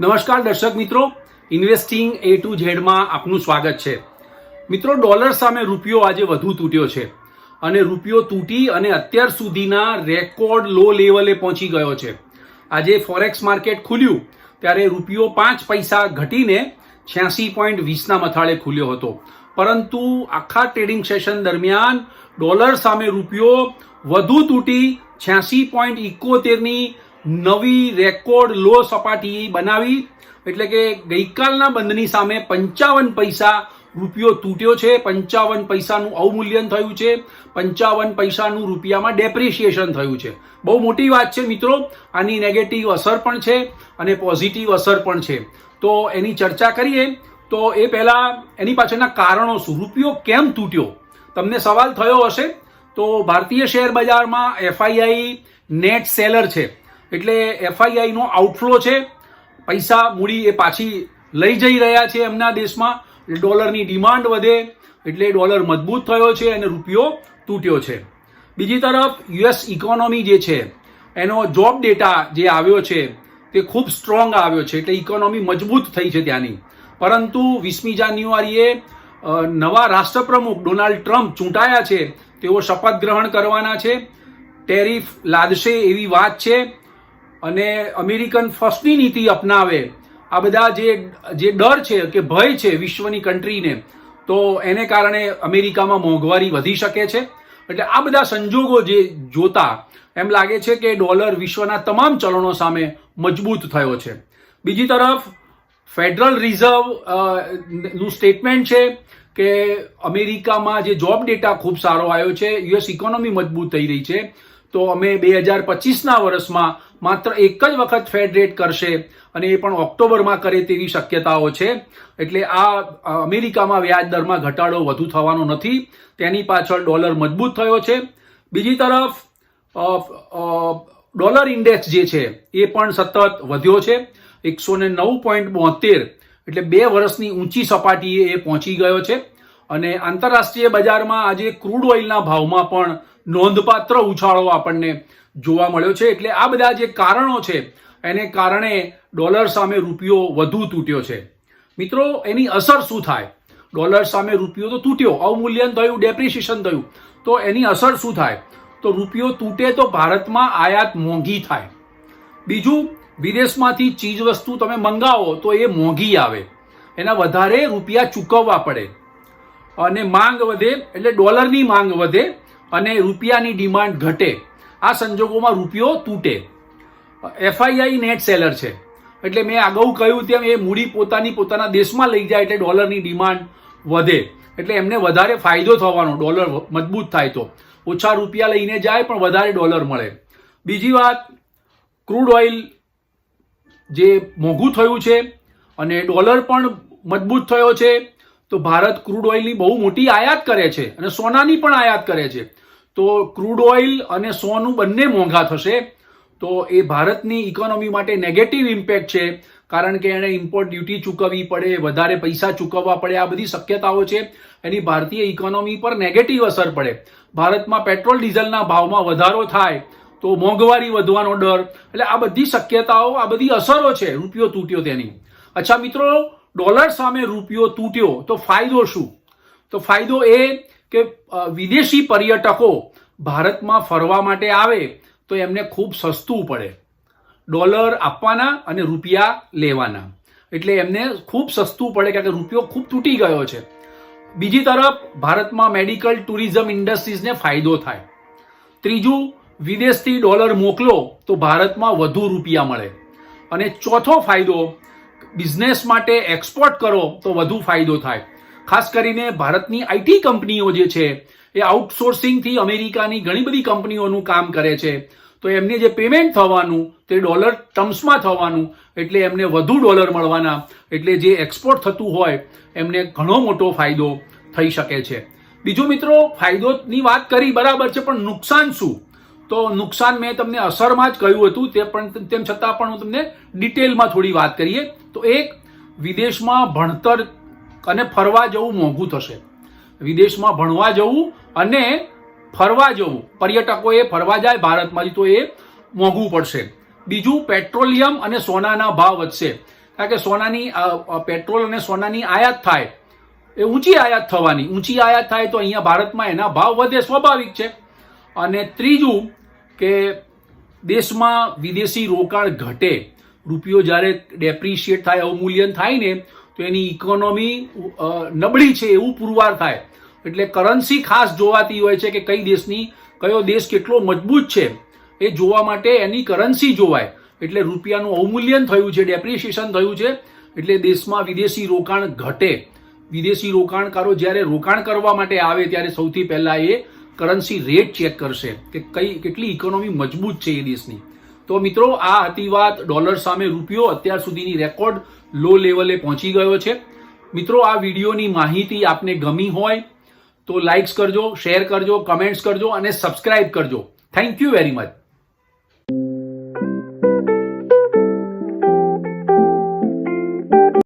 નમસ્કાર દર્શક મિત્રો. ઇન્વેસ્ટિંગ એ ટુ ઝેડમાં આપનું સ્વાગત છે. મિત્રો, ડોલર સામે રૂપિયો આજે વધુ તૂટ્યો છે અને રૂપિયો તૂટી અને અત્યાર સુધીના રેકોર્ડ લો લેવલે પહોંચી ગયો છે. આજે ફોરેક્સ માર્કેટ ખુલ્યું, ત્યારે રૂપિયો પાંચ પૈસા ઘટીને છ્યાસી પોઈન્ટ વીસના મથાળે ખુલ્યો હતો. પરંતુ આખા ટ્રેડિંગ સેશન દરમિયાન ડોલર સામે રૂપિયો વધુ તૂટી, છ્યાસી પોઈન્ટ ઇકોતેરની નવી રેકોર્ડ લો સપાટી બનાવી, એટલે કે ગઈકાલના બંધની સામે પંચાવન પૈસા રૂપિયો તૂટ્યો છે. પંચાવન પૈસાનું અવમૂલ્યન થયું છે. પંચાવન પૈસાનું રૂપિયામાં ડેપ્રિશિએશન થયું છે. બહુ મોટી વાત છે મિત્રો. આની નેગેટિવ અસર પણ છે અને પોઝિટિવ અસર પણ છે. તો એની ચર્ચા કરીએ. તો એ પહેલાં એની પાછળના કારણો શું રૂપિયો કેમ તૂટ્યો? તમને સવાલ થયો હશે. તો ભારતીય શેર બજારમાં એફઆઈઆઈ નેટ સેલર છે. એટલે એફઆઈઆઈનો આઉટફ્લો છે. પૈસા મૂડી એ પાછી લઈ જઈ રહ્યા છે એમના દેશમાં. ડોલરની ડિમાન્ડ વધે, એટલે ડોલર મજબૂત થયો છે અને રૂપિયો તૂટ્યો છે. બીજી તરફ યુએસ ઇકોનોમી જે છે, એનો જોબ ડેટા જે આવ્યો છે, તે ખૂબ સ્ટ્રોંગ આવ્યો છે. એટલે ઇકોનોમી મજબૂત થઈ છે ત્યાંની. પરંતુ વીસમી જાન્યુઆરીએ નવા રાષ્ટ્રપ્રમુખ ડોનાલ્ડ ટ્રમ્પ ચૂંટાયા છે. તેઓ શપથ ગ્રહણ કરવાના છે. ટેરિફ લાદશે એવી વાત છે. અને અમેરિકન ફર્સ્ટની નીતિ અપનાવે, આ બધા જે જે ડર છે કે ભય છે વિશ્વની કન્ટ્રીને, તો એને કારણે અમેરિકામાં મોંઘવારી વધી શકે છે. એટલે આ બધા સંજોગો જે જોતા, એમ લાગે છે કે ડોલર વિશ્વના તમામ ચલણો સામે મજબૂત થયો છે. બીજી તરફ, ફેડરલ રિઝર્વનું સ્ટેટમેન્ટ છે કે અમેરિકામાં જે જોબ ડેટા ખૂબ સારો આવ્યો છે, યુએસ ઇકોનોમી મજબૂત થઈ રહી છે. તો અમે બે હજાર પચીસના વર્ષમાં માત્ર એક જ વખત ફેડ રેટ કરશે અને એ પણ ઓક્ટોબરમાં કરે તેવી શક્યતાઓ છે. એટલે આ અમેરિકામાં વ્યાજ દરમાં ઘટાડો વધુ થવાનો નથી. તેની પાછળ ડોલર મજબૂત થયો છે. બીજી તરફ ડોલર ઇન્ડેક્સ જે છે એ પણ સતત વધ્યો છે. એકસો ને નવ પોઈન્ટ બોતેર એટલે બે વર્ષની ઊંચી સપાટીએ એ પહોંચી ગયો છે. અને આંતરરાષ્ટ્રીય બજારમાં આજે ક્રૂડ ઓઇલના ભાવમાં પણ નોંધપાત્ર ઉછાળો આપણને જોવા મળ્યો છે. એટલે આ બધા જે કારણો છે, એને કારણે ડોલર સામે રૂપિયો વધુ તૂટ્યો છે. મિત્રો, એની અસર શું થાય? ડોલર સામે રૂપિયો તો તૂટ્યો, અવમૂલ્યન થયું ડેપ્રિશિએશન થયું. તો એની અસર શું થાય? તો રૂપિયો તૂટે તો ભારતમાં આયાત મોંઘી થાય. બીજું, વિદેશમાંથી ચીજ વસ્તુ તમે મંગાવો તો એ મોંઘી આવે. એના વધારે રૂપિયા ચૂકવવા પડે. અને માંગ વધે, એટલે ડોલરની માંગ વધે. અને રૂપિયાની ડિમાન્ડ ઘટે. આ સંજોગોમાં રૂપિયો તૂટે. એફઆઈઆઈ નેટ સેલર છે. એટલે મેં અગાઉ કહ્યું તેમ એ મૂડી પોતાની પોતાના દેશમાં લઈ જાય એટલે ડોલરની ડિમાન્ડ વધે. એટલે એમને વધારે ફાયદો થવાનો, ડોલર મજબૂત થાય તો. ઓછા રૂપિયા લઈને જાય પણ વધારે ડોલર મળે. બીજી વાત, ક્રૂડ ઓઇલ જે મોંઘું થયું છે અને ડોલર પણ મજબૂત થયો છે. તો ભારત ક્રૂડ ઓઇલની બહુ મોટી આયાત કરે છે અને સોનાની પણ આયાત કરે છે. તો ક્રૂડ ઓઇલ અને સોનું બંને મોંઘા થશે. તો એ ભારતની ઇકોનોમી માટે નેગેટિવ ઇમ્પેક્ટ છે. કારણ કે એણે ઇમ્પોર્ટ ડ્યુટી ચૂકવવી પડે, વધારે પૈસા ચૂકવવા પડે, આ બધી શક્યતાઓ છે. એની ભારતીય ઇકોનોમી પર નેગેટિવ અસર પડે. ભારતમાં પેટ્રોલ ડીઝલના ભાવમાં વધારો થાય, તો મોંઘવારી વધવાનો ડર. એટલે આ બધી શક્યતાઓ, આ બધી અસરો છે. રૂપિયો તૂટ્યો તેની. અચ્છા મિત્રો ડોલર સામે રૂપિયો તૂટ્યો, તો ફાયદો શું? તો ફાયદો એ કે વિદેશી પર્યટકો ભારતમાં ફરવા માટે આવે તો એમને ખૂબ સસ્તું પડે. ડોલર આપવાના અને રૂપિયા લેવાના. એટલે એમને ખૂબ સસ્તું પડે કારણ કે રૂપિયો ખૂબ તૂટી ગયો છે. બીજી તરફ, ભારતમાં મેડિકલ ટુરિઝમ ઇન્ડસ્ટ્રીઝને ફાયદો થાય. ત્રીજું, વિદેશથી ડોલર મોકલો તો ભારતમાં વધુ રૂપિયા મળે. અને ચોથો ફાયદો બિઝનેસ માટે એક્સપોર્ટ કરો તો વધુ ફાયદો થાય. ખાસ કરીને ભારતની આઈટી કંપનીઓ જે છે, એ આઉટસોર્સિંગથી અમેરિકાની ઘણી બધી કંપનીઓનું કામ કરે છે. તો એમને જે પેમેન્ટ થવાનું, તે ડોલર ટર્મ્સમાં થવાનું, એટલે એમને વધુ ડોલર મળવાના, એટલે જે એક્સપોર્ટ થતું હોય, એમને ઘણો મોટો ફાયદો થઈ શકે છે. બીજું મિત્રો, ફાયદોની વાત કરી બરાબર છે, પણ નુકસાન શું? તો નુકસાન મેં તમને અસરમાં જ કહ્યું હતું, તે પણ તેમ છતાં પણ હું તમને ડિટેલમાં થોડી વાત કરીએ. તો એક, વિદેશમાં ભણતર અને ફરવા જવું મોંઘું થશે. વિદેશમાં ભણવા જવું અને ફરવા જવું, પર્યટકોએ ફરવા જાય ભારતમાંથી તો એ મોંઘું પડશે. બીજું, પેટ્રોલિયમ અને સોનાના ભાવ વધશે. કારણ કે સોનાની પેટ્રોલ અને સોનાની આયાત થાય. એ ઊંચી આયાત થવાની. ઊંચી આયાત થાય તો અહીંયા ભારતમાં એના ભાવ વધે, સ્વાભાવિક છે. અને ત્રીજું કે દેશમાં વિદેશી રોકાણ ઘટે. રૂપિયો જ્યારે ડેપ્રિશિએટ થાય, અવમૂલ્યન થાય ને, તો એની ઇકોનોમી નબળી છે એવું પુરવાર થાય. એટલે કરન્સી ખાસ જોવાતી હોય છે કે કઈ દેશની, કયો દેશ કેટલો મજબૂત છે, એ જોવા માટે એની કરન્સી જોવાય. એટલે રૂપિયાનું અવમૂલ્યન થયું છે, ડેપ્રિશિએશન થયું છે, એટલે દેશમાં વિદેશી રોકાણ ઘટે. વિદેશી રોકાણકારો જ્યારે રોકાણ કરવા માટે આવે, ત્યારે સૌથી પહેલાં એ કરન્સી રેટ ચેક કરશે કે કઈ, કેટલી ઇકોનોમી મજબૂત છે એ દેશની. તો મિત્રો, આ હતી વાત ડોલર સામે રૂપિયો અત્યાર સુધીની રેકોર્ડ લો લેવલે પહોંચી ગયો છે. મિત્રો, આ વિડીયોની માહિતી આપને ગમી હોય તો લાઇક્સ કરજો શેર કરજો કમેન્ટ્સ કરજો અને સબસ્ક્રાઇબ કરજો. Thank you very much